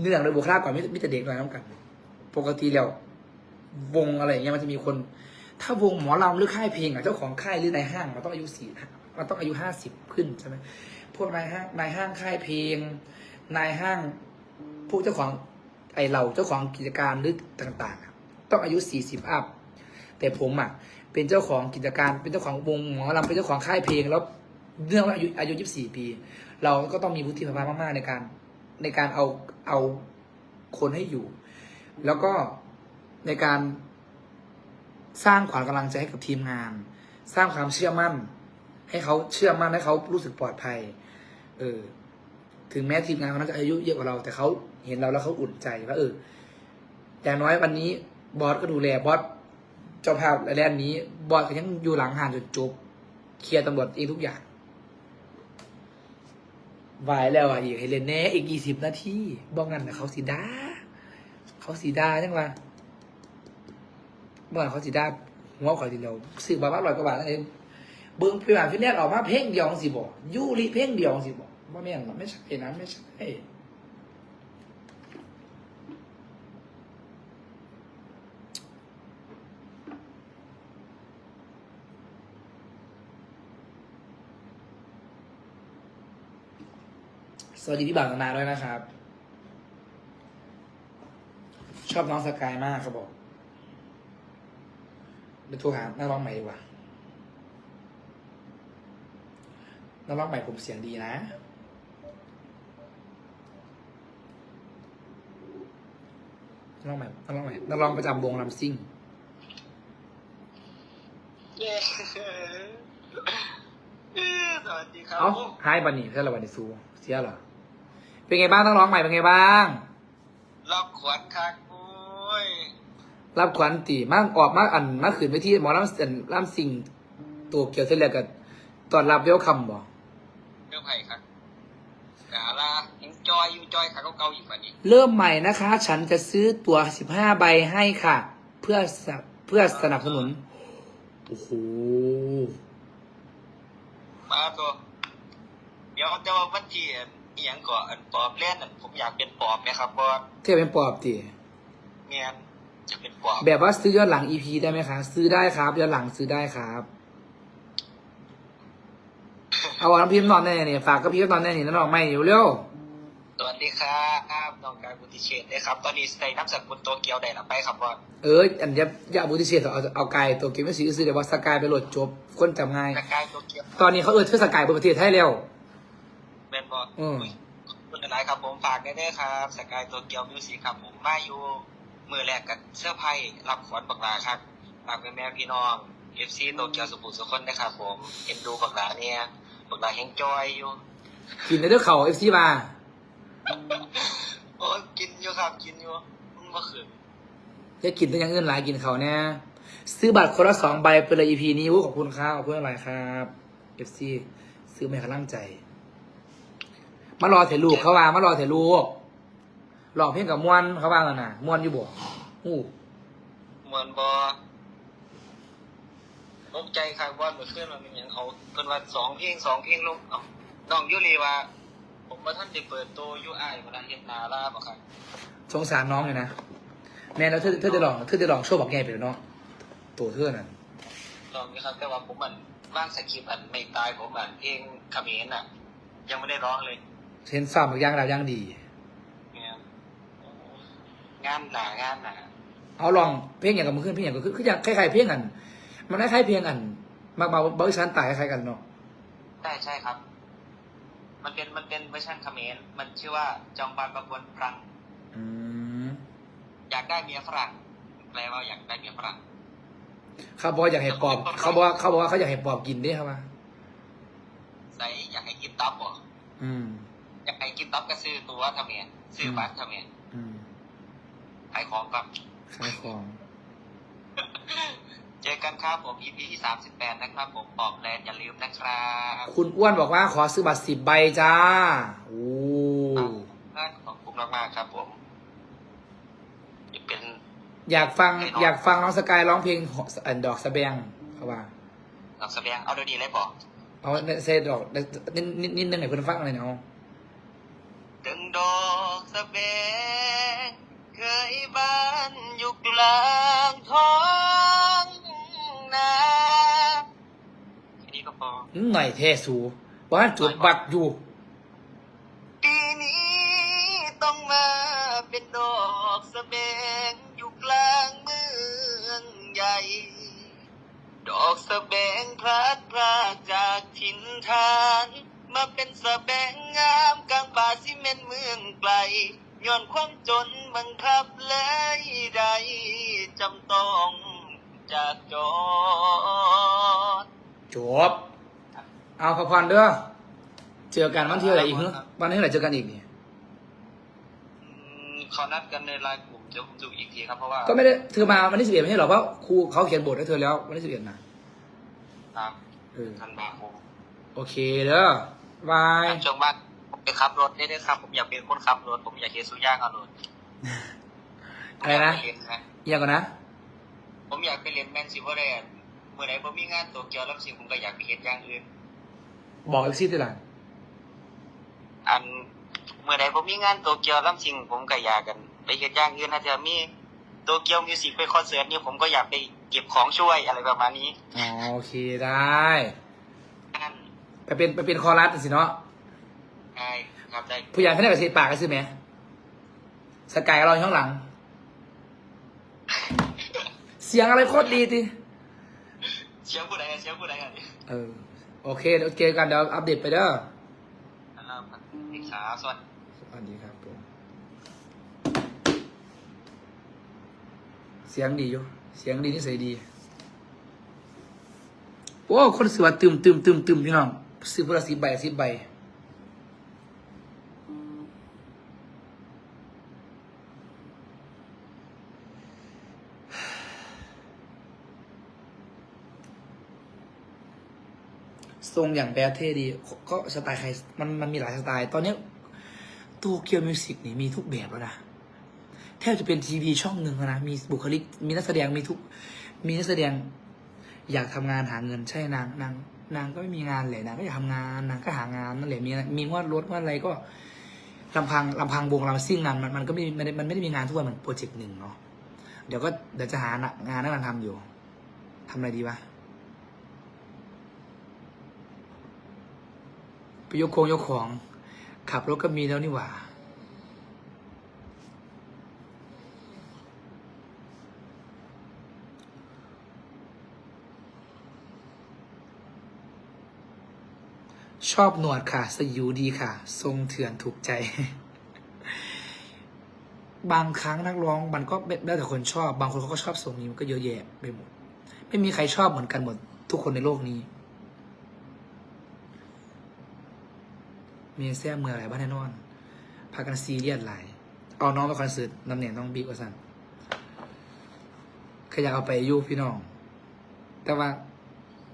เนื่องโดยบุคลากรไม่ไม่แต่เด็กน้อยน้ำกัน ปกติแล้ววงอะไรอย่างเงี้ยมันจะมีคน ถ้าวงหมอลำหรือค่ายเพลงอะเจ้าของค่ายหรือในายห้างมันต้องอายุสี่มันต้องอายุห้าสิบขึ้นใช่ไหมพวกนายห้างนายห้างค่ายเพลง นายห้างพวกเจ้าของไอเราเจ้าของกิจการหรือต่างๆ ต้องอายุสี่สิบอัพแต่ผมอะเป็นเจ้าของกิจการเป็นเจ้าของวงหมอลำเป็นเจ้าของค่ายเพลงแล้วเนื่องว่าอายุอายุยี่สิบสี่ปี เราก็ต้องมีวุฒิภาวะมากๆในการ ในการเอาเอาคนให้อยู่ แล้วก็ในการสร้างขวัญกำลังใจให้กับทีมงาน สร้างความเชื่อมั่น ให้เขาเชื่อมั่นให้เขารู้สึกปลอดภัย เออ ถึงแม้ทีมงานเขานั้นจะอายุเยอะกว่าเรา แต่เขาเห็นเราแล้วเขาอุ่นใจว่าเอออย่างน้อยวันนี้บอสก็ดูแลบอสเจ้าภาพและแลนนี้ บอสก็ยังอยู่หลังหานจนจบเคลียร์ตำรวจเองทุกอย่าง วายแล้วอะอีกให้เล่นแน่อีกยี่สิบนาทีบอกนั่นนะเขาสีดาเขาสีดาจังวะบอกนั่นเขาสีดาหัวข่อยทีเดียวซื้อบาบ้าร้อยกว่าบาทนั่นเองเบิ้งพี่หานพี่แนทออกมาเพ่งเดียวสิบอกยูริเพ่งเดียวสิบอกว่าแม่นหรอไม่ใช่นะไม่ใช่ สวัสดีพี่บ่าวนานาด้วยนะครับ ชอบน้องสกายมากเขาบอกไปโทรหานักร้องใหม่ดีกว่านักร้องใหม่ผมเสียงดีนะ นักร้องใหม่นักร้องใหม่นักร้องประจำวงลำซิ่งเย้สวัสดีครับ เอ้าหายบันนี่เท่าไหร่บันนี่ซูเสียเหรอ เป็นไงบ้างนักร้องใหม่เป็นไงบ้างรอบขวัญคักโอ้ยรับขวัญตีมากออกมากอันมาขืนไปที่หมอลำอันลำสิ่งตัวเกี่ยวเส้นเลือกับตอนรับเวลคัมบ่เรื่องไผ่ครับกาลายังจอยอยู่จอยขาเก่าๆอยู่กว่านี้ เริ่มใหม่นะคะ ฉันจะซื้อตั๋วสิบห้าใบให้ค่ะ เพื่อสนับเพื่อสนับสนุนโอ้โหมาตัวเดี๋ยวจะว่าวันที่ อีหยังก่ออันปอบเล่นอันผมอยากเป็นปอบไหมครับบอสเทียบเป็นปอบตีเมียนจะเป็นปอบแบบว่าซื้อย้อนหลังอีพีได้ไหมคะซื้อได้ครับย้อนหลังซื้อได้ครับ เอาน้ำพิมพ์นอนแน่เนี่ยฝากกับพี่ก็นอนแน่นี่นั่นออกไม่เร็วสวัสดีครับน้องกายบุติเชษได้ครับ ตอนนี้ใส่น้ำสกุลโตเกียวได้หรือไปครับบอสๆเอออันเนี้ยอย่าบุติเชษเอาเอาไกลตัวเกมไม่ซื้อซื้อเดี๋ยวว่าสกายไปโหลดจบคนจำง่ายสกายโตเกียวตอนนี้เขาเออเทือสกายบนประเทศไทยแล้ว เป็นบอสอืมขอบคุณหลายครับผมฝากได้ด้วยครับสกายโตเกียวมิวสิกครับผมมาอยู่มือแรกกับเสื้อไพ่รับขวัญบักลาครับฝากแม่แม่ๆพี่น้องเอฟซีโตเกียวสุขุมสุขคนนะครับผมเอ็นดูบักลาเนี่ยบักลาแห้งจอยอยู่กินในเรื่องเขาเอฟซีมาโอ้ยกินอยู่ครับกินอยู่เมื่อคืนจะกินแต่อยังอื่นหลายกินเขาเนี่ยซื้อบัตรคนละสองใบไปเลยอีพีนี้วู้ขอบคุณครับขอบคุณอะไรครับเอฟซีซื้อไม่กำลังใจ มารอเถอะลูกเขาว่ามารอเถอะลูกลองเพลงกับมวนเขาว่าแล้วนะมวนอยู่บ่อู้เหมือนบอตกใจครับว่าเมื่อคืนมันเป็นหยังเอาเพิ่นว่าสองเพลงสองเพลงลงเอ้าน้องยุรีว่า ผมว่าท่านได้เปิดตัวยูไอเวลาเฮ็ดนาลาบ่ครับสงสารน้องเลยนะแม่แล้วเธอเธอจะลองเธอจะลองโชว์บอกแง่ไปแล้วเนาะตัวเธอน่ะลองนะครับแต่ว่าผมมันร่างสคริปต์อันไม่ตายผมอันเพลงเขมรอะ ยังไม่ได้ร้องเลย เห็นซ้อมบางอย่างแล้วยังดี เนี่ยงานหนางานหนาเอาลองเพลงอย่างกับมือขึ้นเพลงอย่างก็คือคืออย่างคล้ายๆเพลงอัน มันคล้ายๆเพลงอันมากมาบริษัทตายคล้ายๆกันเนาะใช่ใช่ครับ มันเป็นมันเป็นเวอร์ชันเขมรมันชื่อว่าจองบานประบวนพรัง อืมอยากได้เมียฝรั่งแปลว่าอยากได้เมียฝรั่ง เขาบอกว่าอยากให้ปอบเขาบอกว่าเขาบอกว่าเขาอยากให้ปอบกินด้วยครับว่าใส่อยากให้กินตับบ่อืม อยากให้กินตับก็ซื้อตัวเขมรซื้อบัตรเขมรอืมขายของครับขายของ เจอกันครับผม EP ที่สามสิบแปดนะครับ ผมปอบแลนด์อย่าลืมนะครับคุณอ้วนบอกว่าขอซื้อบัตรสิบใบจ้าโอ้ขอบคุณมากๆครับ ผมเป็น อยากฟัง อยากฟังน้องสกายร้องเพลงอันดอกสะแบงเขาว่านักแสดงเอาเดี๋ยวนี้เลยบอกเอาเซดอกนิดนิดนิดนึงให้เพื่อนฟังหน่อยเนาะดึงดอก สะเบงเคยบ้านอยู่กลางท้องนาแค่นี้ก็พอหน่อยเทสูบ้านจุดบักอยู่ปีนี้ต้องมาเป็นดอกสะเบงอยู่กลางเมืองใหญ่ ดอกสะแบงพลัดพรากจากถิ่นฐาน มาเป็นสะแบงงามกลางป่าซีเมนต์เมืองไกลย้อนความจนบังคับเลยใดจำต้องจากจอดจบเอาพักผ่อนเด้อเจอกันวันที่อะไรอีกเหรอวันที่อะไรเจอกันอีกนี่อืมเขานัดกันในไลน์กลุ่มเดี๋ยวผมดูอีกทีครับเพราะว่าก็ไม่ได้เธอมาวันที่สิบเอ็ดไม่ใช่หรอเพราะครูเขาเขียนบทให้เธอแล้ววันที่สิบเอ็ดนะครับเออธันวาคมโอเคเด้อ บายช่วงบ้านผมไปขับรถได้ด้วยครับ ผมอยากเป็นคนขับรถ ผมอยากเห็นสุย่างเอารถอะไรนะ ผมยากปเรียนะเอียงก่อนนะ ผมอยากไปเรียนแมนซิเวอร์แลนด์เมื่อไหร่ผมมีงานโตเกียวแล้วสิผมก็อยากไปเห็นอย่างอื่น บอกเอ็กซี่ด้วยล่ะอันเมื่อใดผมมีงานโตเกียวแล้วสิผมก็อยากกันไปเห็นอย่างอื่นนะจะมีโตเกียวมิวสิกไปคอนเสิร์ตนี่ผมก็อยากไปเก็บของช่วยอะไรประมาณนี้ อ๋อโอเคได้นั่น ไปเป็นไปเป็นคอรัสสิเนาะได้ครับได้ผู้ใหญ่เขาได้กับเสียปากกันสิไหมสกายเราอยู่ข้างหลัง เสียงอะไรโคตรดีทีเชียร์ผู้ใดกันเชียร์ผู้ใดกันเออโอเคเดี๋ยวเจอกันเดี๋ยวอัปเดตไปเด้อนะครับอีกสาวสวัสดีสวัสดีครับผมเสียงดีอยู่ เสียงดีนิสัยดี โอ้ คนสวยตึมตึมตึมตึมพี่น้อง ซื้อพละสิบใบสิบใบทรงอย่างแบดเท่ดี ก็สไตล์ใครมันมันมีหลายสไตล์ ตอนนี้ตัวเกียวมิวสิกนี่มีทุกแบบแล้วนะแทบจะเป็นทีวีช่องหนึ่งแล้วนะ มีบุคลิก มีนักแสดงมีทุก มีนักแสดงอยากทำงานหาเงินใช่นางนาง นางก็ไม่มีงานแหละนางก็อยากทำงานนางก็หางานนั่นแหละมีมีงวดรถงวดอะไรก็ลำพังลำพังวงลำซิ่งงานมันมันก็ไม่ไม่ได้มันไม่ได้มีงานทุกวันเหมือนโปรเจกต์หนึ่งเนาะเดี๋ยวก็เดี๋ยวจะหางานนั่งทำอยู่ทำอะไรดีวะไปยกโครงยกของ ขับรถก็มีแล้วนี่หว่า ชอบหนวดค่ะ สยิวดีค่ะ ทรงเถื่อนถูกใจ บางครั้งนักร้องมันก็แล้วแต่คนชอบ บางคนเขาก็ชอบทรงนี้มันก็เยอะแยะไปหมด ไม่มีใครชอบเหมือนกันหมด ทุกคนในโลกนี้ มีแซ่เมืออะไรบ้างแน่นอนพากันซีเรียสหลายเอาน้องไปคอนเสิร์ตนำเหนียงน้องบิ๊กว่าสันขอยากเอาไปยูพี่น้อง แต่ว่า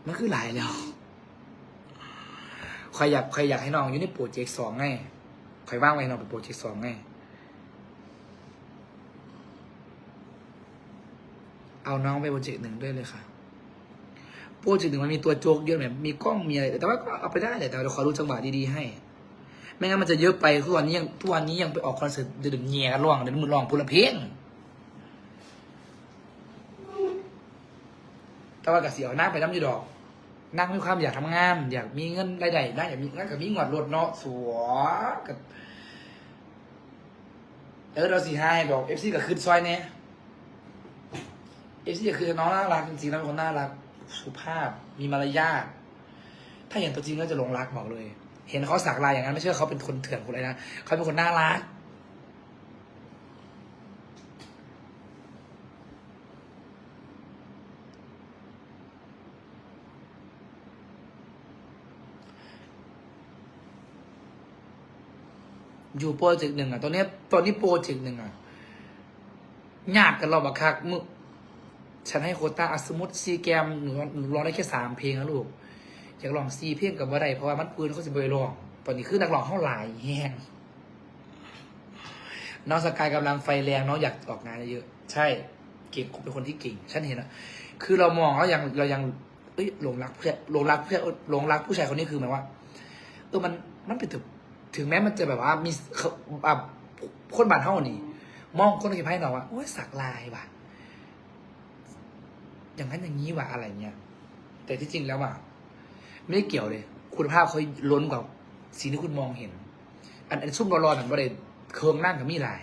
มันคือหลายแล้ว ใครอยากใครอยากให้น้องอยู่ในโปรเจกต์สองไงใครว่างไว้ให้น้องเป็นโปรเจกต์สองไง เอาน้องไปโปรเจกต์หนึ่งด้วยเลยค่ะโปรเจกต์หนึ่งมันมีตัวโจ๊กเยอะแบบมีกล้องมีอะไร แต่ว่าก็เอาไปได้แหละแต่เราขอรู้จังหวะดีๆให้ ไม่งั้นมันจะเยอะไปทุกวันนี้ยังทุกวันนี้ยังไปออกคอนเสิร์ตเดือดเงียกันร้องเดี๋ยวมือร้องพูละเพลงแต่ว่ากับเสียวหน้าไปน้ำอยูดอก นั่งมีความอยากทำงาน อยากมีเงินรายได้นะอยากมีนั่นกับมีงอดรถเนาะสวกับเออเราสี่ห้าดอกเอฟซีกับคืนซอยเนี่ยเอฟซีก็คือน้องน่ารักจริงๆแล้วเป็นคนน่ารักสุภาพมีมารยาทถ้าเห็นตัวจริงก็จะหลงรักบอกเลย เห็นเขาสักลายอย่างนั้นไม่ใช่ว่าเขาเป็นคนเถื่อนคนไรนะเขาเป็นคนน่ารัก อยู่โปรเจกต์หนึ่งอะตอนนี้ตอนนี้โปรเจกต์หนึ่งอะยากกันเราบักคักมึกฉันให้โคต้าอสมมติซีแกมหนูหนูร้องได้แค่สามเพลงนะลูกอยากลองซีเพลงกับว่าไรเพราะว่ามันปืนเขาจะไปร้องตอนนี้คือนักร้องเขาหลายแห้งน้องสกายกำลังไฟแรงน้องอยากออกงานเยอะใช่เก่งเป็นคนที่เก่ง ฉันเห็นอะคือเรามองแล้วยังเรายังเอ้ยหลงรักเพื่อนหลงรักเพื่อนหลงรักผู้ชายคนนี้คือหมายว่าเออมันมันเป็นตึก ถึงแม้มันจะแบบว่ามีขาแบบคนบานเท่านี้ มองคนที่ไพ่หนอกว่าโอ้ยสักลายว่ะ อย่างนั้นอย่างนี้ว่ะอะไรเงี้ยแต่ที่จริงแล้วอะไม่ได้เกี่ยวเลย คุณภาพเขาล้นกว่าสิ่งที่คุณมองเห็น อันอันซุ่มรอๆนั่นว่าเลยเคิงนั่งกับมีลาย